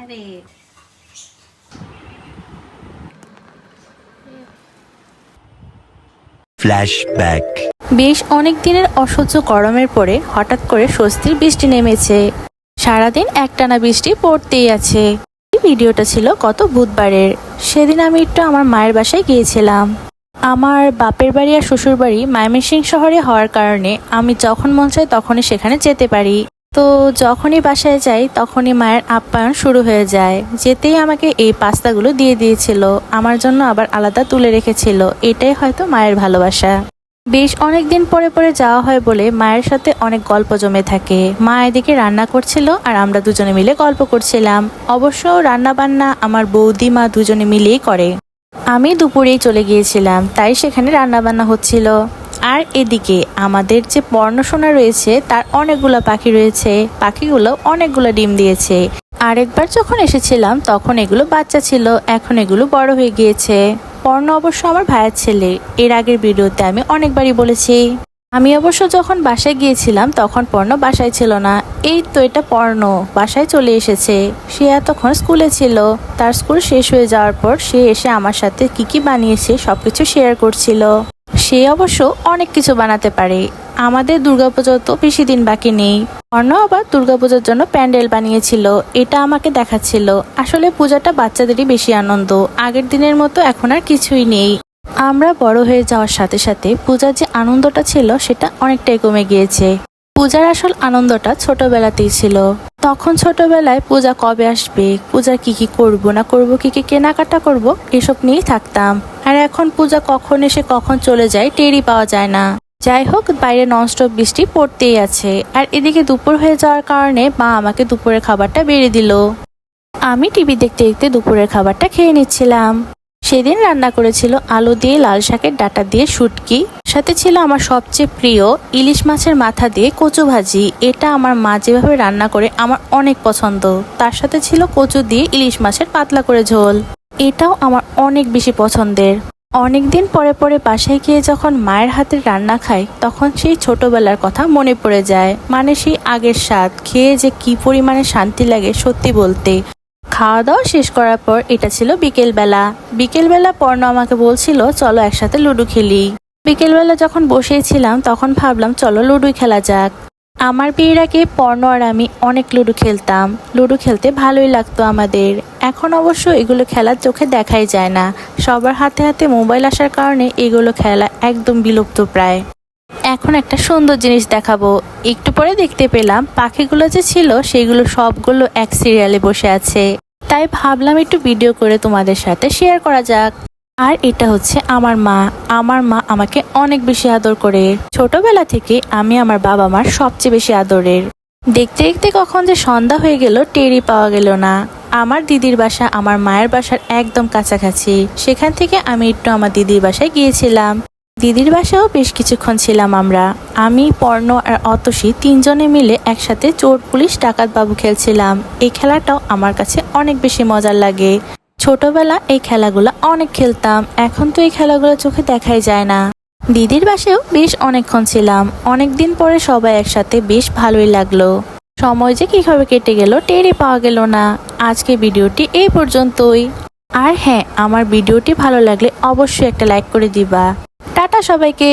আরে। Flashback. বেশ অনেক দিনের অসহ্য গরমের পরে হঠাৎ করে স্বস্তির বৃষ্টি নেমেছে। সারাদিন একটানা বৃষ্টি পড়তেই আছে। এই ভিডিওটা ছিল গত বুধবারের। সেদিন আমি একটু আমার মায়ের বাসায় গিয়েছিলাম। আমার বাপের বাড়ি আর শ্বশুর বাড়ি ময়মনসিংহ শহরে হওয়ার কারণে আমি যখন মন চাই তখনই সেখানে যেতে পারি। তো যখনই বাসায় যাই, তখনই মায়ের আপ্যায়ন শুরু হয়ে যায়। যেতেই আমাকে এই পাস্তাগুলো দিয়ে দিয়েছিল। আমার জন্য আবার আলাদা তুলে রেখেছিল। এটাই হয়তো মায়ের ভালোবাসা। বেশ অনেক দিন পরে পরে যাওয়া হয় বলে মায়ের সাথে অনেক গল্প জমে থাকে। মা এদিকে রান্না করছিল আর আমরা দুজনে মিলে গল্প করছিলাম। অবশ্য রান্না বান্না আমার বৌদি, মা দুজনে মিলেই করে। আমি দুপুরেই চলে গিয়েছিলাম, তাই সেখানে রান্না বান্না হচ্ছিল। আর এদিকে আমাদের যে পর্ণসোনা রয়েছে, তার অনেকগুলো পাখি রয়েছে। পাখিগুলো অনেকগুলো ডিম দিয়েছে। আরেকবার যখন এসেছিলাম, তখন এগুলো বাচ্চা ছিল। এখন এগুলো বড় হয়ে গিয়েছে। পর্ণ অবশ্য আমার ভাইয়ের ছেলে। এর আগের ভিডিওতে আমি অনেকবারই বলেছি। আমি অবশ্য যখন বাসায় গিয়েছিলাম, তখন পর্ণ বাসায় ছিল না। এই তো এটা পর্ণ বাসায় চলে এসেছে। সে এতক্ষণ স্কুলে ছিল। তার স্কুল শেষ হয়ে যাওয়ার পর সে এসে আমার সাথে কি কি বানিয়েছে, সবকিছু শেয়ার করছিল। সে অবশ্য অনেক কিছু বানাতে পারে। আমাদের দুর্গাপুজো তো বেশি দিন বাকি নেই। অর্ণ আবার দুর্গাপূজার জন্য প্যান্ডেল বানিয়েছিল। এটা আমাকে দেখাচ্ছিল। আসলে পূজাটা বাচ্চাদেরই বেশি আনন্দ। আগের দিনের মতো এখন আর কিছুই নেই। আমরা বড় হয়ে যাওয়ার সাথে সাথে পূজার যে আনন্দটা ছিল, সেটা অনেকটাই কমে গিয়েছে। পূজার আসল আনন্দটা ছোটবেলাতেই ছিল। তখন ছোটবেলায় পূজা কবে আসবে? পূজা কি কি করব, না করব, কি কি কেনাকাটা করব, এসব নিয়েই থাকতাম। আর এখন পূজা কখন এসে কখন চলে যায় টেরই পাওয়া যায় না। যাই হোক, বাইরে ননস্টপ বৃষ্টি পড়তেই আছে। আর এদিকে দুপুর হয়ে যাওয়ার কারণে মা আমাকে দুপুরের খাবারটা বেড়ে দিল। আমি টিভি দেখতে দেখতে দুপুরের খাবারটা খেয়ে নিচ্ছিলাম। সেদিন রান্না করেছিল আলু দিয়ে লাল শাকের ডাটা দিয়ে শুটকি। সাথে ছিল আমার সবচেয়ে প্রিয় ইলিশ মাছের মাথা দিয়ে কচু ভাজি। এটা আমার মা যেভাবে রান্না করে আমার অনেক পছন্দ। তার সাথে ছিল কচু দিয়ে ইলিশ মাছের পাতলা করে ঝোল। এটাও আমার অনেক বেশি পছন্দের। অনেকদিন পরে পরে বাসায় গিয়ে যখন মায়ের হাতের রান্না খাই, তখন সেই ছোটবেলার কথা মনে পড়ে যায়। মানে সেই আগের স্বাদ, খেয়ে যে কি পরিমাণে শান্তি লাগে সত্যি বলতে। খাওয়া দাওয়া শেষ করার পর এটা ছিল বিকেলবেলা। বিকেলবেলা পর্ণ আমাকে বলছিল, চলো একসাথে লুডো খেলি। বিকেলবেলা যখন বসেছিলাম, তখন ভাবলাম, চলো লুডো খেলা যাক। আমার বিয়ের আগে পর্ণ আর আমি অনেক লুডো খেলতাম। লুডো খেলতে ভালোই লাগতো আমাদের। এখন অবশ্য এগুলো খেলার চোখে দেখাই যায় না। সবার হাতে হাতে মোবাইল আসার কারণে এগুলো খেলা একদম বিলুপ্ত প্রায়। এখন একটা সুন্দর জিনিস দেখাবো। একটু পরে দেখতে পেলাম পাখিগুলো যে ছিল, সেগুলো সবগুলো এক সিরিয়ালে বসে আছে। তাই ভাবলাম একটু ভিডিও করে তোমাদের সাথে শেয়ার করা যাক। আর এটা হচ্ছে আমার মা। আমার মা আমাকে অনেক বেশি আদর করে। ছোটবেলা থেকে আমি আমার বাবা মার সবচেয়ে বেশি আদরের। দেখতে দেখতে কখন যে সন্ধ্যা হয়ে গেল টেরি পাওয়া গেল না। আমার দিদির বাসা আমার মায়ের বাসার একদম কাছাকাছি। সেখান থেকে আমি একটু আমার দিদির বাসায় গিয়েছিলাম। দিদির বাসাও বেশ কিছুক্ষণ ছিলাম আমরা। আমি, পর্ণ আর অতসী তিনজনে মিলে একসাথে চোর পুলিশ ডাকাত বাবু খেলছিলাম। এই খেলাটাও আমার কাছে অনেক বেশি মজার লাগে। ছোটবেলা এই খেলাগুলো অনেক খেলতাম, এখন তো এই খেলাগুলো চোখে দেখাই যায় না। দিদির বাসায়ও বেশ অনেকক্ষণ ছিলাম অনেক দিন পরে সবাই একসাথে বেশ ভালোই লাগল। সময় যে কীভাবে কেটে গেল, টেরই পাওয়া গেল না। আজকে ভিডিওটি এই পর্যন্তই। আর হ্যাঁ আমার ভিডিওটি ভালো লাগলে অবশ্যই একটা লাইক করে দিবা। টাটা সবাইকে।